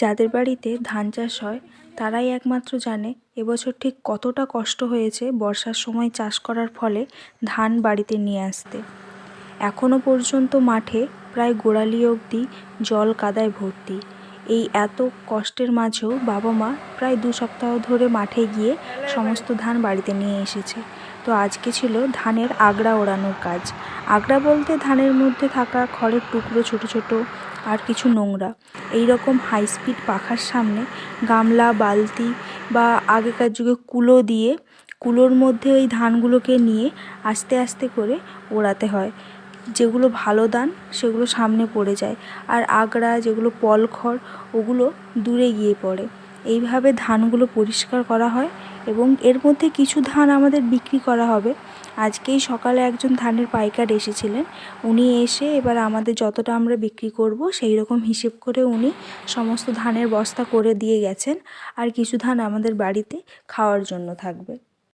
যাদের বাড়িতে ধান চাষ হয়, তারাই একমাত্র জানে এবছর ঠিক কতটা কষ্ট হয়েছে বর্ষার সময় চাষ করার ফলে ধান বাড়িতে নিয়ে আসতে। এখনও পর্যন্ত মাঠে প্রায় গোড়ালি অবধি জল কাদায় ভর্তি। এই এত কষ্টের মাঝেও বাবা মা প্রায় দু সপ্তাহ ধরে মাঠে গিয়ে সমস্ত ধান বাড়িতে নিয়ে এসেছে। তো আজকে ছিল ধানের আগড়া ওড়ানোর কাজ। আগড়া বলতে ধানের মধ্যে থাকা খড়ের টুকরো ছোট ছোট আর কিছু নোংরা। এই রকম হাই স্পিড পাখার সামনে গামলা, বালতি বা আগেকার যুগে কুলো দিয়ে কুলোর মধ্যে ওই ধানগুলোকে নিয়ে আস্তে আস্তে করে ওড়াতে হয়। যেগুলো ভালো ধান, সেগুলো সামনে পড়ে যায়। আর আগড়া, যেগুলো পল খড় ওগুলো দূরে গিয়ে পড়ে। এইভাবে ধানগুলো পরিষ্কার করা হয় এবং এর মধ্যে কিছু ধান আমাদের বিক্রি করা হবে। আজকেই সকালে একজন ধানের পাইকার এসেছিলেন। উনি এসে এবার আমাদের যতটা আমরা বিক্রি করব সেই রকম হিসেব করে উনি সমস্ত ধানের বস্তা করে দিয়ে গেছেন। আর কিছু ধান আমাদের বাড়িতে খাওয়ার জন্য থাকবে।